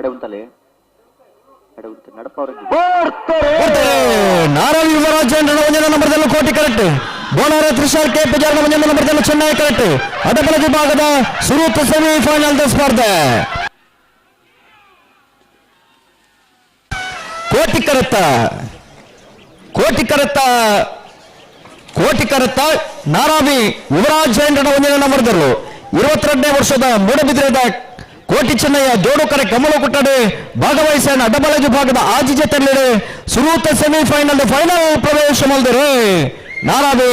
ಅಡೆ ಉಂಟಲೆ ಅಡೆ ಉಂಟು ನಡಪ ಅವ್ರಿಗೆ ನಾರಾಯಣ ಯುವರಾಜ್ ಒಂದನೇ ನಂಬರ್ದಲ್ಲೂ ಕೋಟಿ ಕರೆಕ್ಟ್. ಬೋನಾರ ತ್ರಿಶಾಲ್ ಕೆ ಪೂಜಾರ್ ಒಂದನೇ ನಂಬರ್ದಲ್ಲೂ ಚೆನ್ನಾಗಿ ಕರೆಕ್ಟ್. ಅಡಬಲ ವಿಭಾಗದ ಸುರೂತ್ ಸೆಮಿಫೈನಲ್ ಸ್ಪರ್ಧೆ. ಕೋಟಿ ಕರೆತ್ತ. ಕೋಟಿ ಕರೆತ್ತ. ಕೋಟಿ ಕರೆತ್ತ ನಾರಾವಿ ಯುವರಾಜ್ ಜೈಂಡನ ಒಂದನೇ ನಂಬರ್ದಲ್ಲೂ. ಇರುವತ್ತೆರಡನೇ ವರ್ಷದ ಮೂಡಬಿದ್ರದ ಕೋಟಿ ಚೆನ್ನಯ್ಯ ಜೋಡುಕರೆ ಕಮಲ ಕುಟ್ಟಡೆ ಭಾಗವಹಿಸಿದ ಅಡ್ಡಬಲ ವಿಭಾಗದ ಆಜಿ ಜೊತೆಯಲ್ಲಿ ಸುರೂತ ಸೆಮಿಫೈನಲ್ ಫೈನಲ್ ಪ್ರವೇಶ ಮಾಡಿದರೆ ನಾರಾದಿ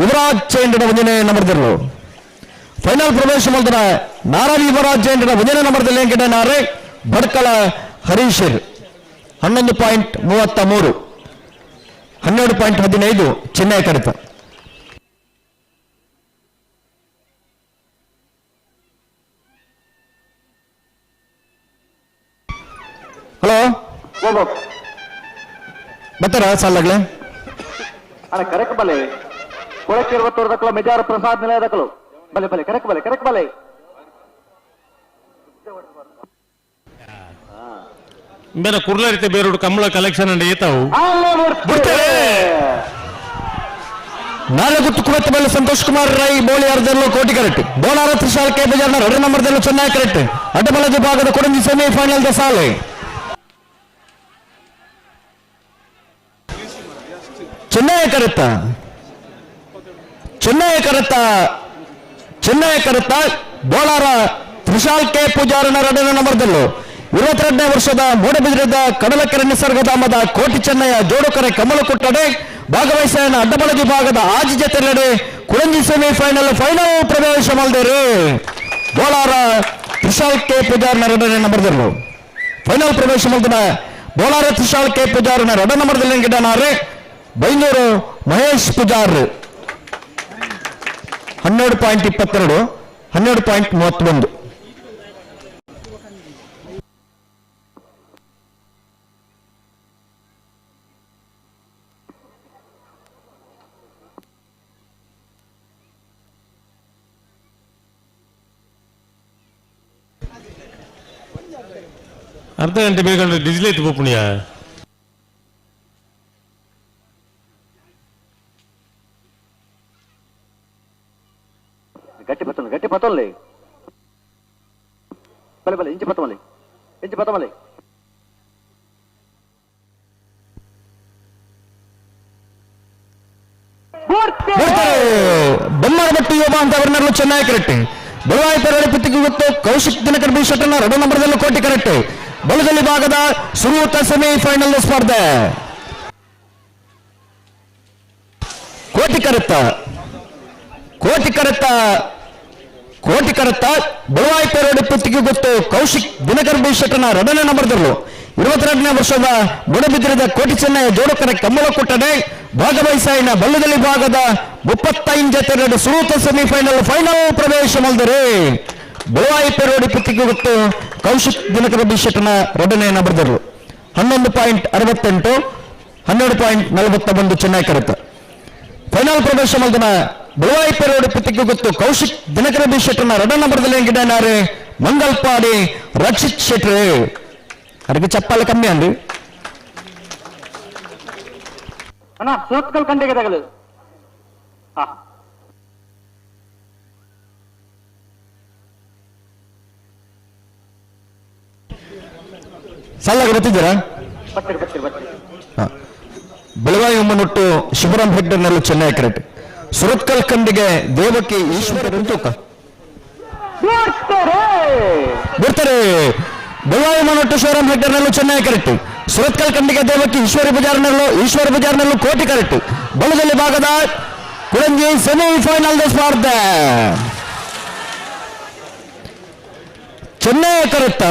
ಯುವರಾಜ್ ಜೈಂಡನ ಒಂದನೇ ನಂಬರ್ದಲ್ಲೂ ಫೈನಲ್ ಪ್ರವೇಶ ಮಾಡಿದ್ರ ನಾರಾದಿ ಯುವರಾಜ್ ಜೈಂಡನ ಒಂದನೇ ನಂಬರ್ದಲ್ಲಿ ಎಂಕಿದ್ದಾರೆ ಬಡ್ಕಳ ಹರೀಶರ್. ಹನ್ನೊಂದು ಪಾಯಿಂಟ್ ಮೂವತ್ತ ಮೂರು. ಹನ್ನೆರಡು ಪಾಯಿಂಟ್ ಹದಿನೈದು, ಚೆನ್ನೈ ಕಡಿತ. ಹಲೋ? ಹೋಗೋ ಬರ್ತಾರ ಸಾಲಾಗ್ಲೆ ಅರೆ ಕರೆಕ್ಟ್ ಬಲೆ ಕೊಳಕ್ಕೆ ಇರುವತ್ತೂರು ದಕ್ಕಲು ಮೆಜಾರ್ ಪ್ರಸಾದ್ ನಿಲಯ ದಕ್ಕಲು ಬಲೆ ಬಲೆ ಕರೆಕ್ಟ್ ಬಲೆ ಕರೆಕ್ಟ್ ಬಲೆ ಬೇರೆ ಕುರ್ಲರಿತೆ ಬೇರೋಡು ಕಂಬಳ ಕಲೆಕ್ಷನ್ ಅಂಡ್ ಏತಾವು ಅಲ್ಲೇ ಬಿಡ್ತಾರೆ. ನಾಳೆ ಗುತ್ತು ಕುವತ್ತು ಮೇಲೆ ಸಂತೋಷ್ ಕುಮಾರ್ ರೈ ಬೋಳಿ ಅರ್ಧಲ್ಲೂ ಕೋಟಿ ಕರೆಕ್ಟ್. ಬೋಲಾರ ತ್ರಿಶಾಲ್ ಕೆ ಬಜಾರ್ನ ಎರಡು ನಂಬರ್ದಲ್ಲೂ ಚೆನ್ನಾಗಿ ಕರೆಕ್ಟ್. ಅಡ್ಡಬಲ ವಿಭಾಗದ ಕೊಡಂಜಿ ಸೆಮಿಫೈನಲ್ ದ ಸಾಲೆ. ಚೆನ್ನೈ ಚೆನ್ನಯ ಚೆನ್ನೈ ಚೆನ್ನಯ ಚೆನ್ನೈ ಬೋಳಾರ ಬೋಲಾರ ತ್ರಿಶಾಲ್ ಕೆ ಪೂಜಾರನ ಎರಡನೇ ನಂಬರ್ದಲ್ಲೂ ಇರುವತ್ತೆರಡನೇ ವರ್ಷದ ಮೂಡಬಿದ್ರದ ಕಡಲಕೆರೆ ನಿಸರ್ಗಧಾಮದ ಕೋಟಿ ಚೆನ್ನಯ್ಯ ಜೋಡುಕರೆ ಕಮಲ ಕೊಟ್ಟಡೆ ಭಾಗವಹಿಸಿನ ಅಡ್ಡಬಳ ವಿಭಾಗದ ಆಜಿ ಜತೆ ನಡೆ ಕುಳಂಜಿ ಸೆಮಿಫೈನಲ್ ಫೈನಲ್ ಪ್ರವೇಶ ಮಾಡಿದರು ಬೋಳಾರ ತ್ರಿಶಾಲ್ ಕೆ ಪೂಜಾರನ ಎರಡನೇ ನಂಬರ್ದಲ್ಲೂ ಫೈನಲ್ ಪ್ರವೇಶ ಮಾಡಿದ ಬೋಳಾರ ತ್ರಿಶಾಲ್ ಕೆ ಪೂಜಾರನ ಎರಡನೇ ನಂಬರ್ದಲ್ಲಿ ಗಿಡನಾರೆ ಬೈಂದೂರು ಮಹೇಶ್ ಪೂಜಾರ್ ಹನ್ನೆರಡು ಪಾಯಿಂಟ್ ಇಪ್ಪತ್ತೆರಡು ಹನ್ನೆರಡು ಪಾಯಿಂಟ್ ಮೂವತ್ತೊಂದು ಅರ್ಧ ಗಂಟೆ ಬೇಕಂದ್ರೆ ಡಿಜಿಲ್ ಐತಿ ಪುಣ್ಯ ಬಲೆ ಬಲೆ ಇಂಚಿ ಪತ್ತಮಲೆ ಇಂಚಿ ಪತ್ತಮಲೆ ಬೊಮ್ಮರಬಟ್ಟಿ ಯೋಬ ಅಂತ ಅವರನ್ನೆಲ್ಲ ಚೆನ್ನಾಗಿ ಕರೆಕ್ಟ್ ಬಲವಾಯಿ ಪೆರಳಿ ಪುತ್ತಿಗೆ ಗೊತ್ತು ಕೌಶಿಕ್ ದಿನಕರ್ ಬಿ ಶೆಟ್ಟನ ಎರಡು ನಂಬರ್ದಲ್ಲೂ ಕೋಟಿ ಕರೆಕ್ಟ್ ಬಲದಲ್ಲಿ ಭಾಗದ ಸುರೂತ ಸೆಮಿಫೈನಲ್ ಸ್ಪರ್ಧೆ ಕೋಟಿ ಕರೆತ್ತ ಕೋಟಿ ಕರೆತ್ತ ಕೋಟಿ ಕರೆತ್ತ ಬಲವಾಯಿ ಪೇರೋಡಿ ಪುತ್ತಿಗೆ ಗೊತ್ತು ಕೌಶಿಕ್ ದಿನಕರ್ ಬಿ ರಡನನ್ನು ಬರೆದರು ಇರುವತ್ತೆರಡನೇ ವರ್ಷದ ಮುಡಬಿದ್ದಿರದ ಕೋಟಿ ಚೆನ್ನೈ ಜೋಡಕರ ಕಮ್ಮಲ ಕೊಟ್ಟಡೆ ಭಾಗವಹಿಸಿನ ಬಲ್ಲದಲ್ಲಿ ಭಾಗದ ಮುಪ್ಪತ್ತೈದು ಜೊತೆ ಎರಡು ಸುರೂತ ಸೆಮಿಫೈನಲ್ ಫೈನಲ್ ಪ್ರವೇಶ ಮಾಡಿದರೆ ಬಳುವಾಯಿ ಪೇರೋಡಿ ಪುತ್ತಿಗೆ ಗೊತ್ತು ಕೌಶಿಕ್ ದಿನಕರ ಬಿ ಶೆಟ್ಟನ ಬರೆದರು ಹನ್ನೊಂದು ಪಾಯಿಂಟ್ ಅರವತ್ತೆಂಟು, ಹನ್ನೆರಡು ಪಾಯಿಂಟ್ ನಲವತ್ತ ಒಂದು ಚೆನ್ನೈ ಕರೆತ. ಫೈನಲ್ ಪ್ರವೇಶ ಮಾಡಿದ ಬಲವಾಯಿ ಪೆರೋಡಿ ಪತ್ರಿಕೆ ಗೊತ್ತು. ಕೌಶಿಕ್ ದಿನಕರ ಬಿ ಶೆಟ್ಟರ್ನ ಎರಡನೇ ನಂಬರ್ದಲ್ಲಿ ಹೆಂಗಿದ್ದಾರೆ ಮಂಗಲ್ಪಾಡಿ ರಕ್ಷಿತ್ ಶೆಟ್ರೆ ಅದಕ್ಕೆ ಚಪ್ಪಾಳೆ ಕಮ್ಮಿ ಅಂದ್ರಿ ಅಣ್ಣ ಸೋತ್ಕಲ್ ಕಂಡಿಗೆ ತಗಲು. ಹಾ. ಸಲ್ಲಾಗ ಬರ್ತಿದ್ದೀರಾ? ಬೆಳಗಾವಿ ಒಮ್ಮನೊಟ್ಟು ಶಿವರಾಮ್ ಹೆಗ್ಡರ್ನಲ್ಲೂ ಚೆನ್ನೈ ಕರೆಕ್ಟ್. ಸುರತ್ಕಲ್ ಕಂಡಿಗೆ ದೇವಕಿ ಈಶ್ವರ ತೂಕ ಬರ್ತಾರೆ. ಬೆಳಗಾವಿ ಶೋರಂ ಶಿವರಾಮ್ ಹೆಗ್ಡರ್ನಲ್ಲೂ ಚೆನ್ನೈ ಕರೆಕ್ಟ್. ಸುರತ್ಕಲ್ ಕಂಡಿಗೆ ದೇವಕಿ ಈಶ್ವರಿ ಬಜಾರ್ನಲ್ಲೂ ಈಶ್ವರ ಬಜಾರ್ನಲ್ಲೂ ಕೋಟಿ ಕರೆಕ್ಟ್. ಬಲದಲ್ಲಿ ಭಾಗದ ಕುಳಂಜಿ ಸೆಮಿಫೈನಲ್ ಸ್ಪರ್ಧೆ. ಚೆನ್ನೈ ಕರೆತ್ತ.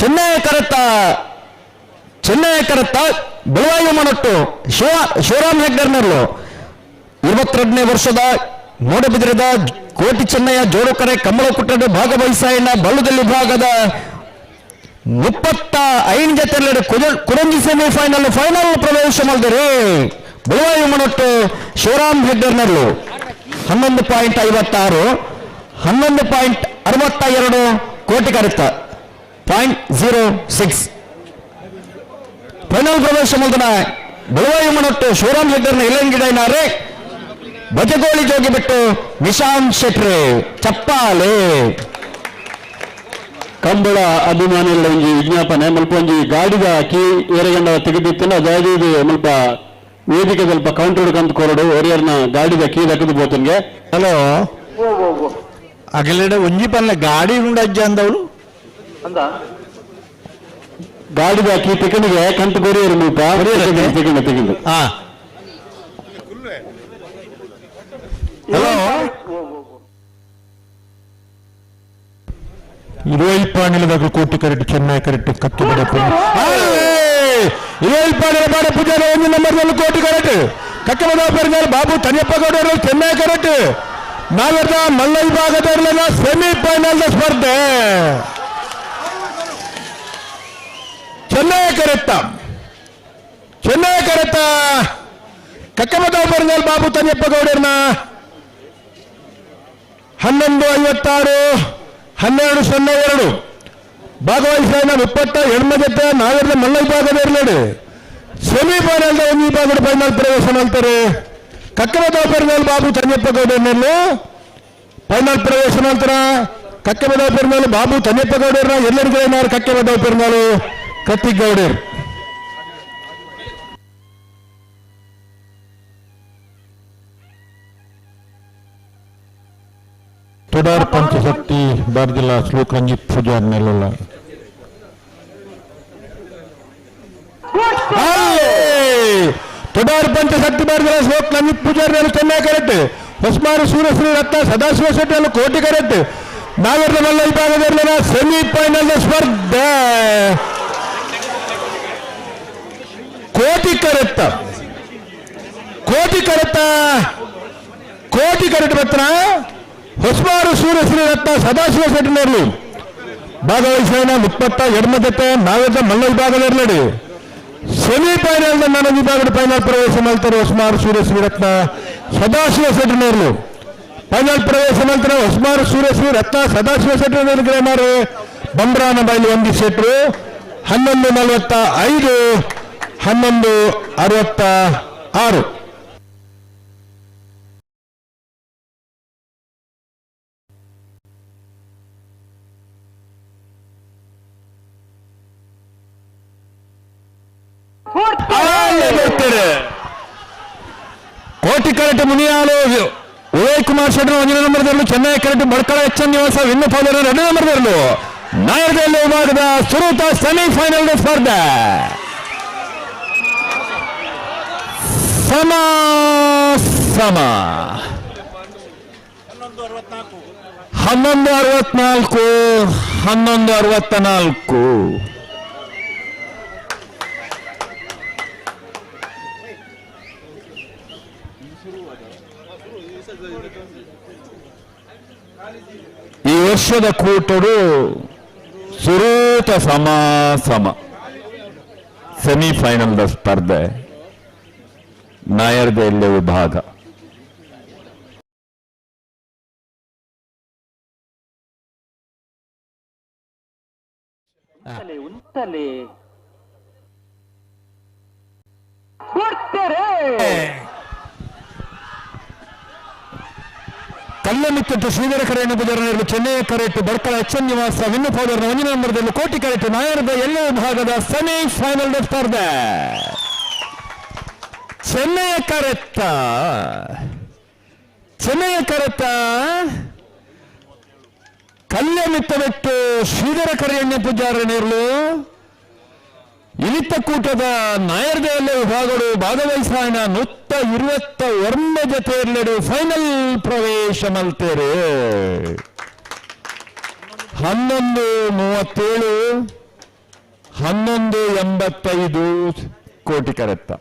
ಚೆನ್ನೈ ಕರೆತ್ತ. ಚೆನ್ನೈ ಕರೆತ್ತ ಬೆಳವಾಯು ಮನಟ್ಟು, ಶಿವ, ಶಿವರಾಮ್ ಹೆಗ್ಡರ್ನಲ್ಲೂ ಇಪ್ಪತ್ತೆರಡನೇ ವರ್ಷದ ಮೂಡಬಿದಿರದ ಕೋಟಿ ಚೆನ್ನಯ್ಯ ಜೋಡುಕರೆ ಕಮಲ ಕುಟ್ಟಡೆ ಭಾಗವಹಿಸಾಯಣ್ಣ ಬಲ್ಲದಲ್ಲಿ ಭಾಗದ ಮುಪ್ಪತ್ತ ಐದು ಜೊತೆ ಕುಡಂಜಿ ಸೆಮಿಫೈನಲ್ ಫೈನಲ್ ಪ್ರವೇಶ ಮಾಡಿದರೆ ಬೆಳವಾಯು ಮನಟ್ಟು ಶಿವರಾಮ್ ಹೆಗ್ಡರ್ನಲ್ಲೂ ಹನ್ನೊಂದು ಪಾಯಿಂಟ್ ಐವತ್ತಾರು, ಹನ್ನೊಂದು ಪಾಯಿಂಟ್ ಅರವತ್ತ ಎರಡು ಕೋಟಿ ಕರೆತ್ತ ಪಾಯಿಂಟ್ ಜೀರೋ ಸಿಕ್ಸ್ ಫೈನಲ್ ಪ್ರವೇಶ ಮೊದಲ ಬೆಳವಾಯಿ ಮನಟ್ಟು ಶಿವರಾಮ್ ಶೆಟ್ಟರ್ನ ಇಲ್ಲಂಗಿಡೈನಾರೆ. ಬಜಗೋಳಿ ಜೋಗಿ ಬಿಟ್ಟು ನಿಶಾಂತ್ ಶೆಟ್ರೆ ಚಪ್ಪಾಲೆ ಕಂಬಳ ಅಭಿಮಾನಿಗಳ ಒಂಜಿ ವಿಜ್ಞಾಪನೆ ಮುಲ್ಪ ಒಂಜಿ ಗಾಡಿದ ಕೀ ಏರಗಂಡ ತೆಗೆದಿತ್ತಿನ ಅದಾಗಿ ಮುಲ್ಪ ವೇದಿಕೆ ಸ್ವಲ್ಪ ಕೌಂಟರ್ ಕಂತ ಕೊರಡು ಒರಿಯರ್ನ ಗಾಡಿದ ಕೀ ದಕ್ಕದು ಬೋತನ್ಗೆ. ಹಲೋ. ಅಗಲಿಡ ಒಂಜಿ ಪಲ್ಲ ಗಾಡಿ ಉಂಡಜ್ಜ ಅಂದವಳು? ಅಂದ? ಗಾಡಿಗೆ ಹಾಕಿ ತೆಕಣಿಗೆ ಕಂತು ಕೊರಿಯರ್ ಮೂಪ ತೆಕಂಡ ತೆಕಂಡ హలో ఇరవై పాండ్యుల దగ్గర కోటి కరెక్ట్ చెన్నై కరెక్ట్ కత్తుబడే ఇరవై పాండ్యుల పాడ పూజారి ఎనిమిది నెంబర్ నెల కోటి కరెక్ట్ కక్కబడ పరిగారు బాబు తనియప్పగౌడరు చెన్నై కరెక్ట్ నాగర్జ మల్ల విభాగదారుల సెమీ ఫైనల్ స్పర్ధ ಕರೆಕ್ಟ ಚೆನ್ನೈ ಕರೆಕ್ಟ ಕಕ್ಕಮದ ಪೆರಿದಾಲ್ ಬಾಬು ತನಿಯಪ್ಪ ಗೌಡರ್ನ ಹನ್ನೊಂದು ಐವತ್ತಾರು ಹನ್ನೆರಡು ಸೊನ್ನೆ ಎರಡು ಭಾಗವಹಿಸಿದ ಮುಪ್ಪತ್ತ ಹೆಣ್ಮ ಜೊತೆ ನಾವೆಲ್ಲ ಮಲ್ಲ ವಿಭಾಗದ ಇರಲೇಡಿ ಸೆಮಿಫೈನಲ್ ಒಂದು ವಿಭಾಗದ ಫೈನಲ್ ಪ್ರವೇಶ ಮಾಡ್ತಾರೆ ಕಕ್ಕಬದ ಪೆರ್ಮೇಲ್ ಬಾಬು ತನ್ಯಪ್ಪ ಗೌಡರ್ನಲ್ಲಿ ಫೈನಲ್ ಪ್ರವೇಶ ಮಾಡ್ತಾರ ಕಕ್ಕಬದ ಪೆರ್ಮೇಲ್ ಬಾಬು ತನ್ಯಪ್ಪ ಗೌಡರ್ನ ಎಲ್ಲರಿಗೂ ಏನಾರು ಕಕ್ಕಬದ ಪೆರ್ಮೇಲು ಕತ್ತಿಗೌಡರ್ ತುಡಾರ್ ಪಂಚಶಕ್ತಿ ಬಾರ್ದಿಲ್ಲ ಶ್ಲೋಕ್ ರಂಜಿತ್ ಪೂಜಾರ್ ನೆಲಲ್ಲ ತುಡಾರ್ ಪಂಚಶಕ್ತಿ ಬಾರ್ದಿಲ್ಲ ಶ್ಲೋಕ್ ರಂಜಿತ್ ಪೂಜಾರ್ ನೆಲ ಚೆನ್ನೈ ಕರೆಕ್ಟ್. ಹೊಸ್ಮಾರು ಸೂರ್ಯಶ್ರೀ ರತ್ನ ಸದಾಶಿವ ಶೆಟ್ಟಿ ಕೋಟಿ ಕರೆಕ್ಟ್. ನಾಗರ ಮಲ್ಲ ವಿಭಾಗದಲ್ಲಿನ ಸೆಮಿ ಫೈನಲ್ ಸ್ಪರ್ಧೆ. ಕೋಟಿ ಕರೆತ್ತ. ಕೋಟಿ ಕರೆಕ್ಟ ಕೋಟಿ ಕರೆಟ್ ಬತ್ರ ಹೊಸಮಾರು ಸೂರ್ಯಶ್ರೀ ರತ್ನ ಸದಾಶಿವ ಶೆಟ್ಟಿನವರು ಭಾಗವಹಿಸಿದ ಮುಪ್ಪತ್ತ ಎಡಮ ಜೊತೆ ನಾವೆಲ್ಲ ಮಲ್ಲ ವಿಭಾಗದಲ್ಲಿ ಸೆಮಿಫೈನಲ್ ನನ್ನ ವಿಭಾಗದ ಫೈನಲ್ ಪ್ರವೇಶ ಮಾಡ್ತಾರೆ ಹೊಸಮಾರು ಸೂರ್ಯ ರತ್ನ ಸದಾಶಿವ ಶೆಟ್ಟಿನವರು ಫೈನಲ್ ಪ್ರವೇಶ ಮಾಡ್ತಾರೆ ಹೊಸಮಾರು ಸೂರ್ಯಶ್ರೀ ರತ್ನ ಸದಾಶಿವ ಶೆಟ್ಟಿನಲ್ಲಿ ಗ್ರಾಮರು ಬಂಬ್ರಾನ ಬೈಲಿ ಒಂದು ಸೆಟ್ರು ಹನ್ನೊಂದು ನಲವತ್ತ ಐದು. ಹನ್ನೊಂದು ಅರವತ್ತ ಆರು. ಕೋಟಿ ಕರೆಕ್ಟ್ ಮುನಿಯಾಲು ಉದಯ್ ಕುಮಾರ್ ಶೆಟ್ಟಿ ಒಂದನೇ ನಂಬರ್ದಲ್ಲೂ ಚೆನ್ನೈ ಕರೆಕ್ಟ್ ಬಡ್ಕಳ ಎಚ್ ಎನ್ ನಿವಾಸ ವಿನ್ನು ಫಾದರ್ ಎರಡನೇ ನಂಬರ್ದಲ್ಲೂ. ನಾಯಕದಲ್ಲಿ ವಿಭಾಗದ ಸುರೂತ ಸೆಮಿಫೈನಲ್ ಸ್ಪರ್ಧೆ. ಸಮ ಸಮ ಹನ್ನೊಂದು ಅರವತ್ನಾಲ್ಕು. ಹನ್ನೊಂದು ಅರವತ್ತ ನಾಲ್ಕು ಈ ವರ್ಷದ ಕೂಟರು ಸುರೂತ ಸಮ ಸಮ. ಸೆಮಿಫೈನಲ್ ಸ್ಪರ್ಧೆ. ನಾಯರ್ದೆಲ್ಲೆ ವಿಭಾಗ. विभाग ಉಂಟಲೆ. ಬಿಡ್ತಾರೆ ಕಲ್ಲಮಿತ್ತು ಶ್ರೀಧರ ಕರೆಯನ್ನು ಬಜಾರನಲ್ಲಿ ಚೆನ್ನೈ ಕರೆಟ್ಟು ಬರ್ಕಳ ಎಚ್ ಎನ್ ನಿವಾಸ ವಿನ್ನು ಪೌಡರ್ನ ಒಂದನೇ ನಂಬರ್ದಲ್ಲಿ ಕೋಟಿ ಕರೆಟ್ಟು ನಾಯರದ ಎಲ್ಲ ವಿಭಾಗದ ಸೆಮಿಫೈನಲ್ ಸ್ಪರ್ಧೆ. ಚೆನ್ನೈ ಕರೆತ್ತ. ಚೆನ್ನೆಯ ಕರೆತ್ತ. ಕಲ್ಯ ಬಿಟ್ಟು ಶ್ರೀಧರ ಕರೆಯಣ್ಣ ಪೂಜಾರನೇರ್ಲು ಇಳಿತ ಕೂಟದ ನಾಯರ್ದೆಯಲ್ಲೇ ವಿಭಾಗಗಳು ಭಾಗವಹಿಸಾಯಣ ನೂತ್ತ ಇರುವತ್ತ ಒಂಬ ಜೊತೆಯಲ್ಲೆಡು ಫೈನಲ್ ಪ್ರವೇಶ ಮಲ್ತೇರಿ. ಹನ್ನೊಂದು ಮೂವತ್ತೇಳು, ಹನ್ನೊಂದು ಎಂಬತ್ತೈದು ಕೋಟಿ ಕರೆತ್ತ.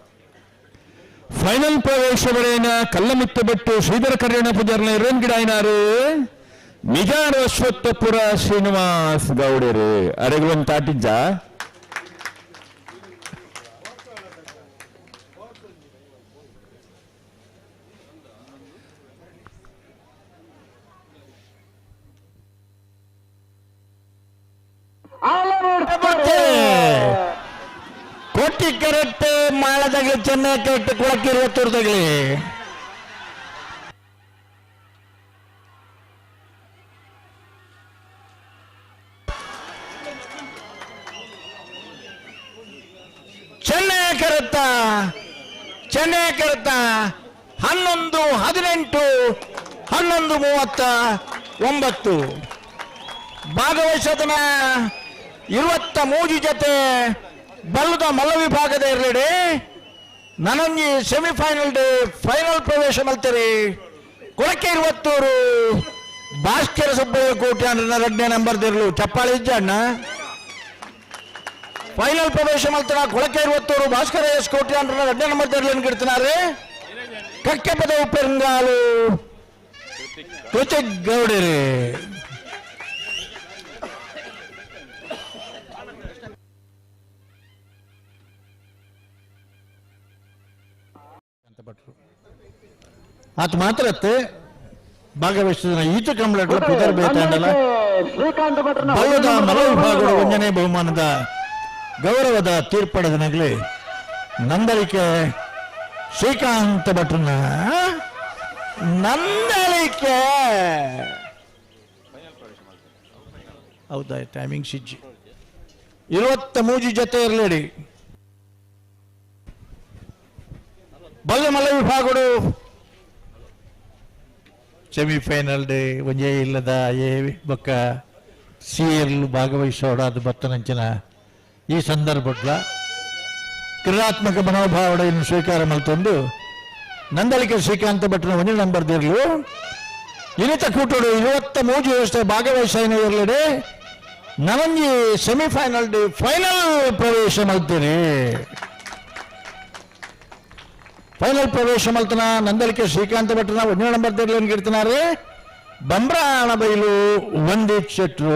ಫೈನಲ್ ಪ್ರವೇಶ ಬರೆಯನ ಕಲ್ಲಮಿತ್ತ ಬಿಟ್ಟು ಶ್ರೀಧರ ಕರ್ಯಣ ಪೂಜಾರನ ಇರೋನ್ ಗಿಡ ಐನಾರು ನಿಜಾರ ಅಶ್ವತ್ಥಪುರ ಶ್ರೀನಿವಾಸ್ ಗೌಡರು ಅರೆಗುಲೊಂದು ತಾಟಿಜ್ಜ ಆಲೆ ಕೋಟಿ ಕರೆಕ್ಟ್ ಮಾಡದಾಗ್ಲಿ ಚೆನ್ನೈ ಕರೆಕ್ಟ್ ಕೊಳಕ್ಕೆ ಇರುವತ್ತೂರ್ದಾಗ್ಲಿ ಚೆನ್ನೈ ಕರೆತ್ತ ಚೆನ್ನೈ ಕರೆತ್ತ ಹನ್ನೊಂದು ಹದಿನೆಂಟು, ಹನ್ನೊಂದು ಮೂವತ್ತ ಒಂಬತ್ತು. ಭಾಗವಹಿಸೋದನ್ನ ಇರುವತ್ತ ಮೂಜಿ ಜೊತೆ ಬಲ್ಲದ ಮಲ್ಲ ವಿಭಾಗದ ಇರಲಿ ನನಂಜಿ ಸೆಮಿಫೈನಲ್ ಡೇ, ಫೈನಲ್ ಪ್ರವೇಶ ಮಲ್ತರಿ. ಕೊಳಕೆ ಇರುವತ್ತೂರು ಭಾಸ್ಕರ ಸುಬ್ಬಯ್ಯ ಕೋಟೆ ಅಂದ್ರೆ ಎರಡನೇ ನಂಬರ್ ದಿರ್ಲು, ಚಪ್ಪಾಳಿ ಇಜ್ಜ ಅಣ್ಣ ಫೈನಲ್ ಪ್ರವೇಶ ಮಲ್ತನ ಕೊಳಕೆ ಇರುವತ್ತೂರು ಭಾಸ್ಕರ ಎಸ್ ಕೋಟೆ ಅಂದ್ರೆ ಎರಡನೇ ನಂಬರ್ ದಿರ್ಲು ಕಿಡ್ತಿನಾರೆ ಕಕ್ಕೆ ಪದ ಉಪ್ಪೆರಂಗಾಲು ಗೌಡರೇ. ಆತ ಮಾತ್ರ ಭಾಗವಹಿಸಿದ ಈತ ಕಂಪ್ಲೇಟ್ ಪುದರ್ ಬೇತಾಂಡಲ ಮಲ ವಿಭಾಗದ ವಂಜನೆ ಬಹುಮಾನದ ಗೌರವದ ತೀರ್ಪಡದ ನಗಲಿ ನಂದರಿಕೆ ಶ್ರೀಕಾಂತ ಭಟ್ರನ ನಂದರಿಕೆ ಹೌದಾ ಟೈಮಿಂಗ್ ಸಿಜ್ಜಿ ಇರುವತ್ತ ಮೂಜಿ ಜೊತೆ ಇರಲೇಡಿ. ಬಲ್ಲ ಮಲ್ಲ ವಿಭಾಗಗಳು ಸೆಮಿಫೈನಲ್ ಒಂಜೇ ಇಲ್ಲದ ಏ ಬೊಕ್ಕ ಭಾಗವಹಿಸೋಡ ಅದು ಬತ್ತನಂಚಿನ ಈ ಸಂದರ್ಭಡ್ಲ ಕ್ರಿಯಾತ್ಮಕ ಮನೋಭಾವಡೆಯನ್ನು ಸ್ವೀಕಾರ ಮಲ್ತೊಂದು ನಂದಳಿಕೆ ಶ್ರೀಕಾಂತ ಭಟ್ನ ಒಂದೇ ನಂಬರ್ ದಿರ್ಲು ಇನಿತ ಕೂಟೋಡು ಇವತ್ತ ಮೂಜು ವ್ಯವಸ್ಥೆ ಭಾಗವಹಿಸಿನ ಇರಲಿಡೆ. ನನಂಜಿ ಸೆಮಿಫೈನಲ್ ಡೇ ಫೈನಲ್ ಪ್ರವೇಶ ಮಲ್ತೀರಿ ಫೈನಲ್ ಪ್ರವೇಶ ಮಲ್ತನ నందలికే ಶ್ರೀಕಾಂತ ಭಟ್ರನ ಒಂದನೇ ನಂಬರ್ ದಿರ್ಲು ಗಿಡ್ತಿನಾರೆ ಬಂಬ್ರಾಣ ಬೈಲು ವಂದಿತ್ ಶೆಟ್ರು.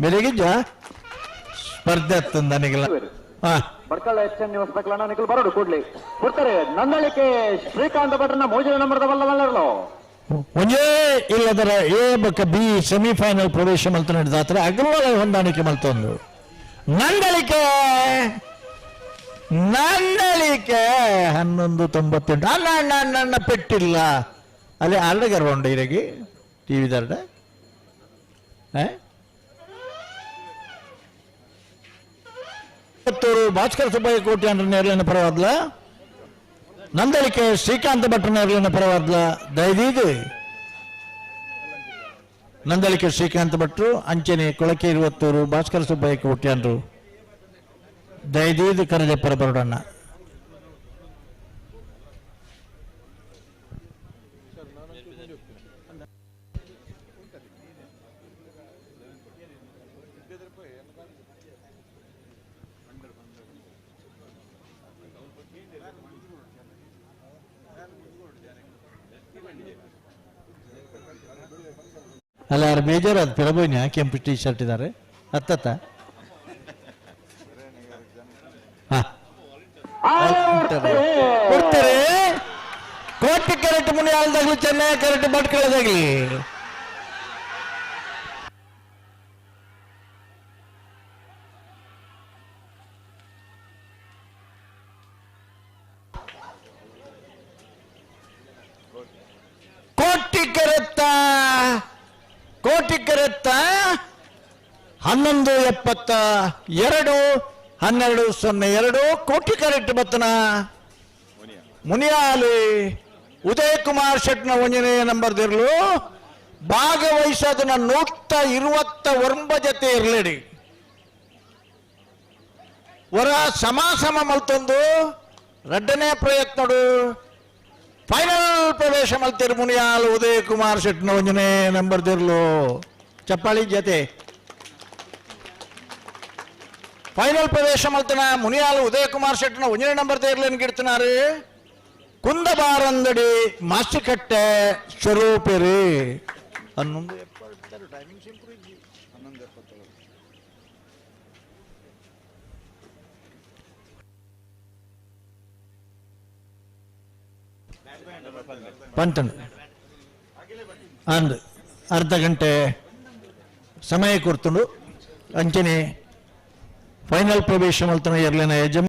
ಬೆಳಗಿಜ್ಜ ಸ್ಪರ್ಧೆ ತಂದನಿಗಿಲ್ಲ ಹಾ. ಬಡ್ಕಳ ಎಚ್ ಎನ್ ನಿವಾಸ ತಕ್ಕಲಣ್ಣ ನಿಖಲ್ ಬರೋಡು ಕೂಡ್ಲಿ. ಕೊಡ್ತಾರೆ ನಂದಳಿಕೆ ಶ್ರೀಕಾಂತ ಭಟ್ರನ ಮೂಜಿನ ನಂಬರ್ದ ಬಲ್ಲ ಬಲ್ಲರಲು ಒಂದೇ ಇಲ್ಲದರ ಎ ಬಕ್ಕ ಬಿ ಸೆಮಿಫೈನಲ್ ಪ್ರವೇಶ ಮಲ್ತ ನಡೆದಾತ್ರೆ ಅಗ್ರವಾಲ ಹೊಂದಾಣಿಕೆ ಮಲ್ತೊಂದು. ನಂದಳಿಕೆ ನಂದಳಿಕೆ ಹನ್ನೊಂದು ತೊಂಬತ್ತೆಂಟು. ಅಣ್ಣ ಅಣ್ಣ ಅಣ್ಣ, ಪೆಟ್ಟಿಲ್ಲ. ಅಲ್ಲಿ ಆರ್ಡಗರ್ ಉಂಡು ಇರಗಿ ಟಿ ವಿ ದರ್ಡ ಪುತ್ತೂರು ಭಾಸ್ಕರ ಸುಬ್ಬಯ್ಯ ಕೋಟಿ ಅಂದ್ರೆ ನೇರ್ಲಿನ ಪರವಾಗಿಲ್ಲ ನಂದಳಿಕೆ ಶ್ರೀಕಾಂತ ಭಟ್ರನೇರ್ಲಿನ ಪರವಾಗಿಲ್ಲ ದಯದೀದು ನಂದಳಿಕೆ ಶ್ರೀಕಾಂತ ಭಟ್ರು, ಅಂಚನೆ ಕೊಳಕೆ ಇರುವತ್ತೂರು ಭಾಸ್ಕರ ಸುಬ್ಬಯ್ಯ ಕೋಟ್ಯಾನ್ರು ದಯದೀದು ಕರಜಪ್ಪರ ಬರೋಡಣ್ಣ ಅಲ್ಲ ಯಾರು ಬೇಜಾರು ಅದು ಪಿರಬೋಯ್ನ ಕೆಂಪು ಟಿ ಶರ್ಟ್ ಇದ್ದಾರೆ ಹತ್ತತ್ತ ಕರೆಕ್ಟ್ ಚೆನ್ನಾಗಿ ಕರೆಕ್ಟ್ ಭಟ್ಕಳದಾಗ್ಲಿ ಕೋಟಿ ಕರೆತ್ತ ಕೋಟಿ ಕರೆತ್ತ, ಹನ್ನೊಂದು ಎಪ್ಪತ್ತ ಎರಡು, ಹನ್ನೆರಡು ಸೊನ್ನೆ ಎರಡು, ಕೋಟಿ ಕರೆಕ್ಟ್ ಬತ್ತನ? ಮುನಿಯಾಲಿ. ಉದಯ್ ಕುಮಾರ್ ಶೆಟ್ನ ಒಂಜನೆಯ ನಂಬರ್ ದಿರ್ಲು ಭಾಗವಹಿಸೋದನ್ನ ನೂತ್ತ ಇರುವತ್ತ ಒಂಬ ಜೊತೆ ಇರ್ಲೇಡಿ ವರ ಸಮಾಸಮ ಮಲ್ತೊಂದು ಎರಡನೇ ಪ್ರಯತ್ನಡು ಫೈನಲ್ ಪ್ರವೇಶ ಮಲ್ತಿರು ಮುನಿಯಾಲ್ ಉದಯ್ ಕುಮಾರ್ ಶೆಟ್ನ ಒಂಜನೆ ನಂಬರ್ ದಿರ್ಲು ಚಪ್ಪಾಳಿ ಜೊತೆ ಫೈನಲ್ ಪ್ರವೇಶ ಮಲ್ತನ ಮುನಿಯಾಲ್ ಉದಯ್ ಕುಮಾರ್ ಶೆಟ್ನ ಒಂಜನೆ ನಂಬರ್ ದೇರ್ಲೇನ್ ಗಿಡ್ತಿನಾರು ಕುಂದಬಾರಂದಡಿ ಮಾಸ್ಟಿಕಟ್ಟೆ ಸ್ವರೂಪಿರಿ ಹನ್ನೊಂದು ಎಪ್ಪತ್ತೆರಡು ಟೈಮಿಂಗ್ ಸಿಂಪಲ್ ಇಜ್ಜಿ ಪಂತನು ಅಂದ್ ಅರ್ಧ ಗಂಟೆ ಸಮಯ ಕೊಡ್ತುಂಡು ಅಂಚನೆ ಫೈನಲ್ ಪ್ರವೇಶ ಮಲ್ತನ ಎರಲಿನ ಯಜಮಾನ